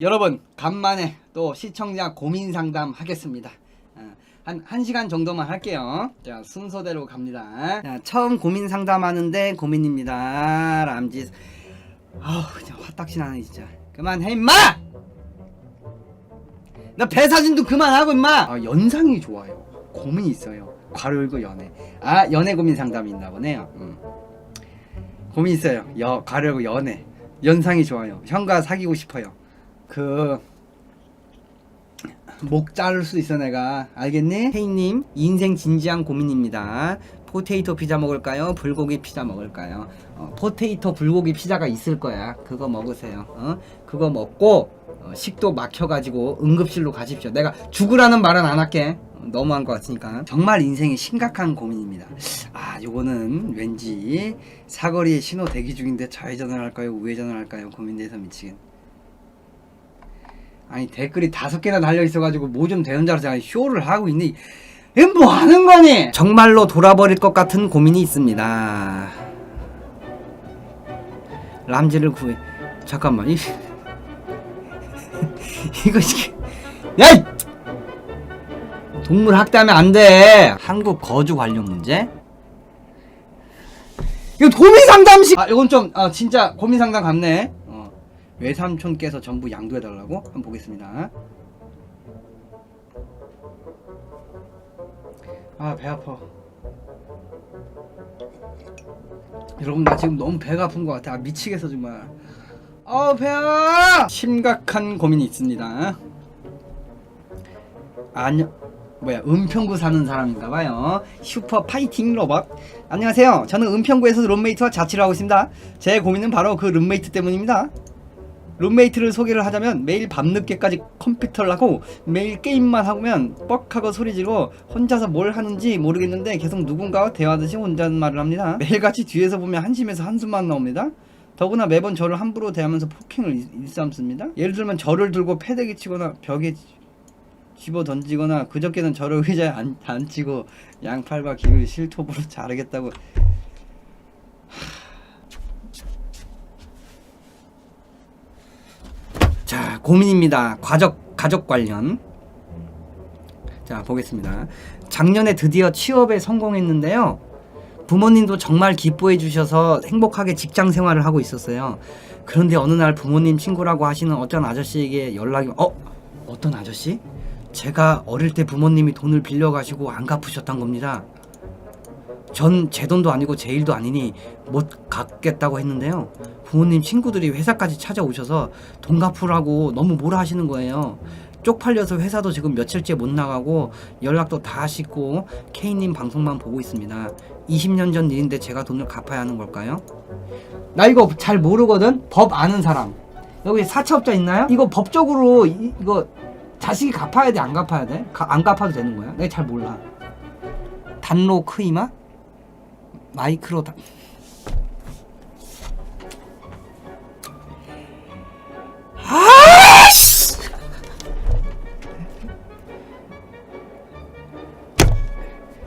여러분 간만에 또 시청자 고민 상담 하겠습니다. 어, 한 1시간 정도만 할게요. 자, 순서대로 갑니다. 자, 처음 고민 상담하는데 고민입니다. 람지. 아우, 화딱지 나네, 진짜. 그만해, 임마! 나 배 사진도 그만하고, 임마! 아, 연상이 좋아요. 고민이 있어요. 괄호 열고 연애. 아, 연애 고민 상담이 있나 보네요. 음. 고민 있어요. 여, 괄호 열고 연애. 연상이 좋아요. 형과 사귀고 싶어요. 그... 목 자를 수 있어 내가. 알겠니? 헤이님 인생 진지한 고민입니다. 포테이토 피자 먹을까요? 불고기 피자 먹을까요? 어, 포테이토 불고기 피자가 있을 거야. 그거 먹으세요. 어? 그거 먹고 어, 식도 막혀가지고 응급실로 가십시오. 내가 죽으라는 말은 안 할게. 어, 너무한 것 같으니까. 정말 인생이 심각한 고민입니다. 아 요거는 왠지 사거리에 신호 대기 중인데 좌회전을 할까요? 우회전을 할까요? 고민돼서 미치겠네 아니 댓글이 다섯 개나 달려 있어가지고 뭐 좀 되는 줄 알았잖아 쇼를 하고 있니 이뭐 하는 거니? 정말로 돌아버릴 것 같은 고민이 있습니다. 람지를 구해. 잠깐만 이 이거 이게 야 이! 동물 학대하면 안 돼. 한국 거주 관련 문제? 이거 고민 상담식! 아 이건 좀 아, 진짜 고민 상담 같네. 어. 외삼촌께서 전부 양도해달라고? 한번 보겠습니다. 아, 배 아파. 여러분, 나 지금 너무 배가 아픈 것 같아. 아, 미치겠어, 정말. 아, 배야! 심각한 고민이 있습니다. 안녕. 뭐야 은평구 사는 사람인가봐요 슈퍼 파이팅 로봇 안녕하세요 저는 은평구에서 룸메이트와 자취를 하고 있습니다 제 고민은 바로 그 룸메이트 때문입니다 룸메이트를 소개를 하자면 매일 밤늦게까지 컴퓨터를 하고 매일 게임만 하면 뻑하고 소리 지르고 혼자서 뭘 하는지 모르겠는데 계속 누군가와 대화하듯이 혼잣말을 합니다. 매일같이 뒤에서 보면 한심해서 한숨만 나옵니다. 더구나 매번 저를 함부로 대하면서 폭행을 일- 일삼습니다. 예를 들면 저를 들고 패대기 치거나 벽에 집어 던지거나 그저께는 저를 의자에 안, 앉히고 양팔과 귀를 실톱으로 자르겠다고 자 고민입니다. 가족 가족 관련. 자 보겠습니다. 작년에 드디어 취업에 성공했는데요. 부모님도 정말 기뻐해 주셔서 행복하게 직장 생활을 하고 있었어요. 그런데 어느 날 부모님 친구라고 하시는 어떤 아저씨에게 연락이 어? 어떤 아저씨? 제가 어릴 때 부모님이 돈을 빌려 가시고 안 갚으셨단 겁니다 전 제 돈도 아니고 제 일도 아니니 못 갚겠다고 했는데요. 부모님 친구들이 회사까지 찾아오셔서 돈 갚으라고 너무 뭐라 하시는 거예요. 쪽팔려서 회사도 지금 며칠째 못 나가고 연락도 다 씻고 K님 방송만 보고 있습니다. 20년 전 일인데 제가 돈을 갚아야 하는 걸까요? 나 이거 잘 모르거든? 법 아는 사람. 여기 사채업자 있나요? 이거 법적으로 이, 이거 자식이 갚아야 돼? 안 갚아야 돼? 가- 안 갚아도 되는 거야? 내가 잘 몰라. 단로 크이마? 마이크로 다...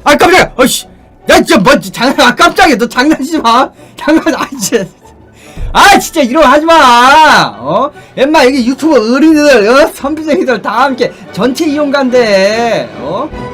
아 깜짝이야! 어이씨! 야 진짜 뭐 장난 아 깜짝이야 너 장난치지 마! 장난 아 진짜 아 진짜 이러면 하지 마! 어? 엠마 여기 유튜버 어린이들 어? 선비생이들 다 함께 전체 이용가인데 어?